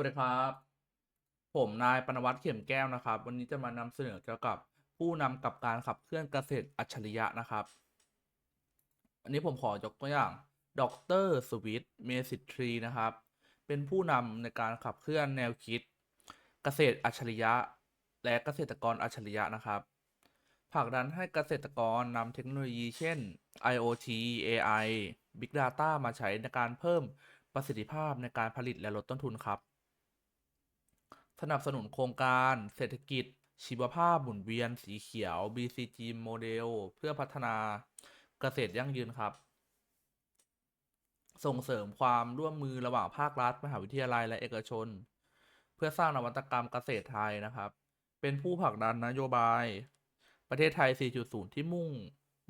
วัสดีครับ ผมนายปนวัตรเข็มแก้วนะครับ วันนี้จะมานำเสนอเกี่ยวกับผู้นำกับการขับเคลื่อนเกษตรอัจฉริยะนะครับ อันนี้ผมขอยกตัวอย่าง ดรสวิตเมสิทรีนะครับ เป็นผู้นำในการขับเคลื่อนแนวคิด เกษตรอัจฉริยะ และเกษตรกรอัจฉริยะนะครับผลักดันให้เกษตรกรนำเทคโนโลยีเช่น IoT AI Big Data มาใช้ในการเพิ่มประสิทธิภาพในการผลิตและลดต้นทุนครับ สนับสนุนโครงการเศรษฐกิจ ชีวภาพหมุนเวียนสีเขียว BCG โมเดล เพื่อพัฒนาเกษตรยั่งยืนครับ ส่งเสริมความร่วมมือระหว่างภาครัฐ มหาวิทยาลัยและเอกชน เพื่อสร้างนวัตกรรมเกษตรไทยนะครับ เป็นผู้ผลักดันนโยบาย ประเทศไทย 4.0 ที่มุ่ง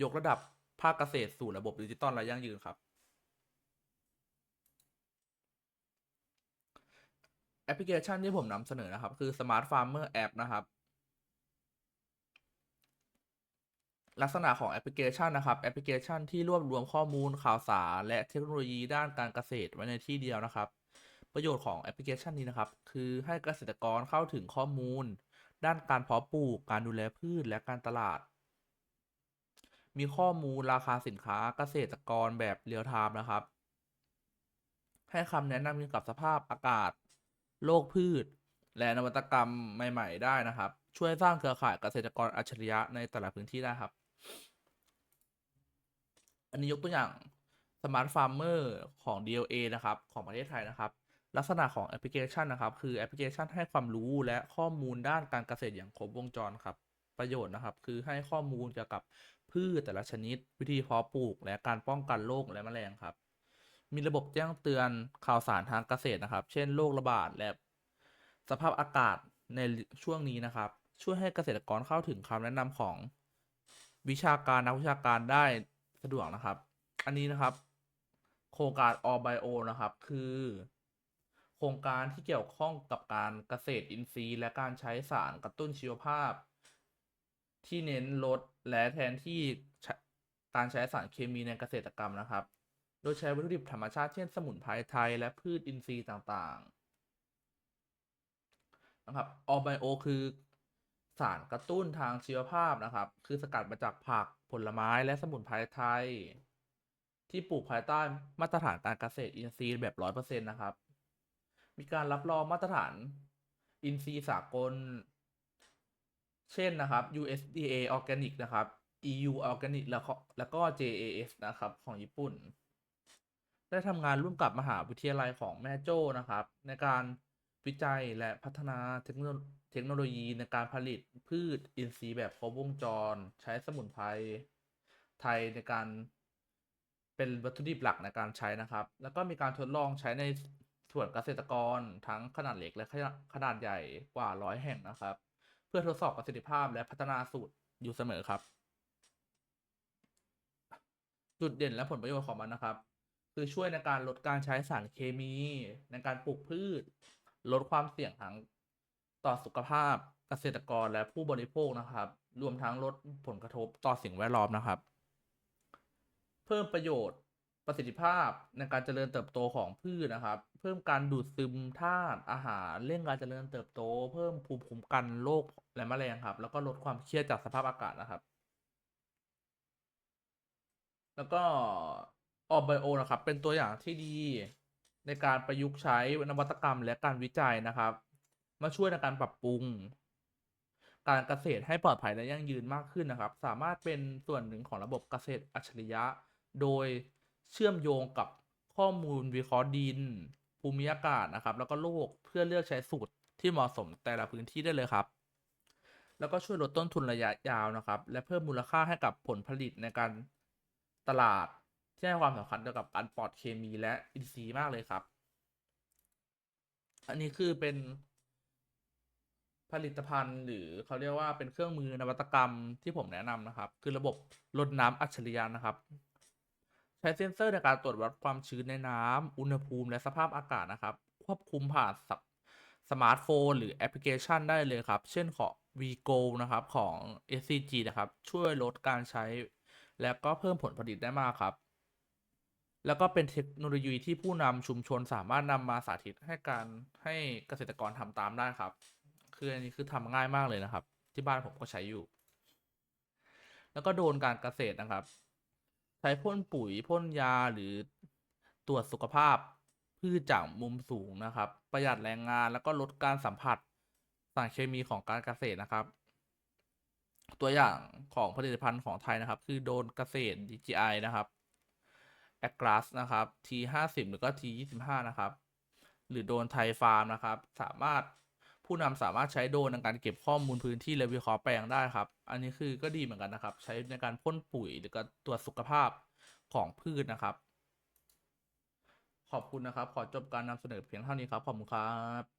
ยกระดับภาคเกษตรสู่ระบบดิจิตอลและยั่งยืนครับ แอปพลิเคชันที่ผมนำเสนอนะครับ คือ Smart Farmer App นะครับ ลักษณะของแอปพลิเคชันนะครับ แอปพลิเคชันที่รวบรวมข้อมูลข่าวสาร และเทคโนโลยีด้านการเกษตรไว้ในที่เดียวนะครับ ประโยชน์ของแอปพลิเคชันนี้นะครับ คือให้เกษตรกรเข้าถึงข้อมูล ด้านการเพาะปลูก การดูแลพืชและการตลาด มีข้อมูลราคาสินค้าเกษตรกรแบบเรียลไทม์นะครับ ให้คำแนะนำเกี่ยวกับสภาพอากาศ โรคพืช และนวัตกรรมใหม่ ๆ ได้นะครับ ช่วยสร้างเครือข่ายเกษตรกรอัจฉริยะในแต่ละพื้นที่ได้ครับ อันนี้ยกตัวอย่าง Smart Farmer ของ DLA นะครับ ของประเทศไทยนะครับ ลักษณะของแอปพลิเคชันนะครับ คือแอปพลิเคชันให้ความรู้และข้อมูลด้านการเกษตรอย่างครบวงจรครับ ประโยชน์นะครับ คือให้ข้อมูลเกี่ยวกับพืชแต่ละชนิด วิธีเพาะปลูก และการป้องกันโรคและแมลงครับ มีระบบแจ้งเตือนข่าวสารทางเกษตรนะครับ เช่นโรคระบาดและสภาพอากาศในช่วงนี้นะครับ ช่วยให้เกษตรกรเข้าถึงคำแนะนำของวิชาการนักวิชาการได้สะดวกนะครับ อันนี้นะครับ โครงการ All Bio นะครับ คือ โครงการที่เกี่ยวข้องกับการเกษตรอินทรีย์ และการใช้สารกระตุ้นชีวภาพ ที่เน้นลดและแทนที่การใช้สารเคมีในเกษตรกรรมนะครับ โดยใช้วัตถุดิบธรรมชาติเช่นสมุนไพรไทยและพืชอินทรีย์ต่างๆนะครับออไบโอคือสารกระตุ้นทางชีวภาพนะครับ คือสกัดมาจากผักผลไม้และสมุนไพรไทย ที่ปลูกภายใต้มาตรฐานการเกษตรอินทรีย์แบบร้อยเปอร์เซ็นต์นะครับ มีการรับรองมาตรฐานอินทรีย์สากล เช่นนะครับ USDA Organic นะครับ EU Organic แล้วก็แล้วก็ JAS นะครับ ของญี่ปุ่น ได้ทำงานร่วมกับมหาวิทยาลัยของแม่โจ้นะครับ ในการวิจัยและพัฒนาเทคโนเทคโนโลยีในการผลิตพืชอินทรีย์แบบครบวงจร ใช้สมุนไพรไทยในการเป็นวัตถุดิบหลักในการใช้นะครับ แล้วก็มีการทดลองใช้ในส่วนเกษตรกรทั้งขนาดเล็กและขนาดใหญ่กว่าร้อยแห่งนะครับ เพื่อทดสอบประสิทธิภาพและพัฒนาสูตรอยู่เสมอครับ จุดเด่นและผลประโยชน์ของมันนะครับ คือช่วยในการลดการใช้สารเคมี ในการปลูกพืช ลดความเสี่ยงทางต่อสุขภาพเกษตรกรและผู้บริโภคนะครับ รวมทั้งลดผลกระทบต่อสิ่งแวดล้อมนะครับ เพิ่มประโยชน์ประสิทธิภาพในการเจริญเติบโตของพืชนะครับ เพิ่มการดูดซึมธาตุอาหารเร่งการเจริญเติบโต เพิ่มภูมิคุ้มกันโรคและแมลงครับ แล้วก็ลดความเครียดจากสภาพอากาศนะครับ แล้วก็ ออบไบโอนะครับ เป็นตัวอย่างที่ดีในการประยุกต์ใช้นวัตกรรมและการวิจัยนะครับ มาช่วยในการปรับปรุง การเกษตรให้ปลอดภัยและยั่งยืนมากขึ้นนะครับ สามารถเป็นส่วนหนึ่งของระบบเกษตรอัจฉริยะ โดยเชื่อมโยงกับข้อมูลวิเคราะห์ดิน ภูมิอากาศนะครับ แล้วก็โลกเพื่อเลือกใช้สูตรที่เหมาะสมแต่ละพื้นที่ได้เลยครับ แล้วก็ช่วยลดต้นทุนระยะยาวนะครับ และเพิ่มมูลค่าให้กับผลผลิตในการตลาด ที่ให้ความสำคัญเกี่ยวกับการปลอดเคมีและอินทรีย์มากเลยครับ อันนี้คือเป็นผลิตภัณฑ์หรือเขาเรียกว่าเป็นเครื่องมือนวัตกรรมที่ผมแนะนำนะครับ คือระบบลดน้ำอัจฉริยะนะครับ ใช้เซ็นเซอร์ในการตรวจวัดความชื้นในน้ำอุณหภูมิและสภาพอากาศนะครับ ควบคุมผ่านสสมาร์ทโฟน หรือแอปพลิเคชันได้เลยครับ เช่นของ VGO นะครับของ SCG นะครับ ช่วยลดการใช้ แล้วก็เพิ่มผลผลิตได้มากครับ แล้วก็เป็นเทคโนโลยีที่ผู้นำชุมชนสามารถนำมาสาธิตให้การให้เกษตรกรทำตามได้ครับ คืออันนี้คือทำง่ายมากเลยนะครับ ที่บ้านผมก็ใช้อยู่ แล้วก็โดนการเกษตรนะครับ ใช้พ่นปุ๋ยพ่นยาหรือตรวจสุขภาพพืชจากมุมสูงนะครับ ประหยัดแรงงานแล้วก็ลดการสัมผัสสารเคมีของการเกษตรนะครับ ตัวอย่างของผลิตภัณฑ์ของไทยนะครับ คือโดนเกษตร DJI นะครับ a g r a s นะครับ T50 หรือก็ T25 นะครับ หรือโดนไทยฟาร์มนะครับ สามารถผู้นำสามารถใช้โดนในการเก็บข้อมูลพื้นที่และวิเคราะห์แปลงได้ครับ อันนี้คือก็ดีเหมือนกันนะครับ ใช้ในการพ่นปุ๋ยหรือก็ตรวจสุขภาพของพืชนะครับ ขอบคุณนะครับ ขอจบการนำเสนอเพียงเท่านี้ครับ ขอบคุณครับ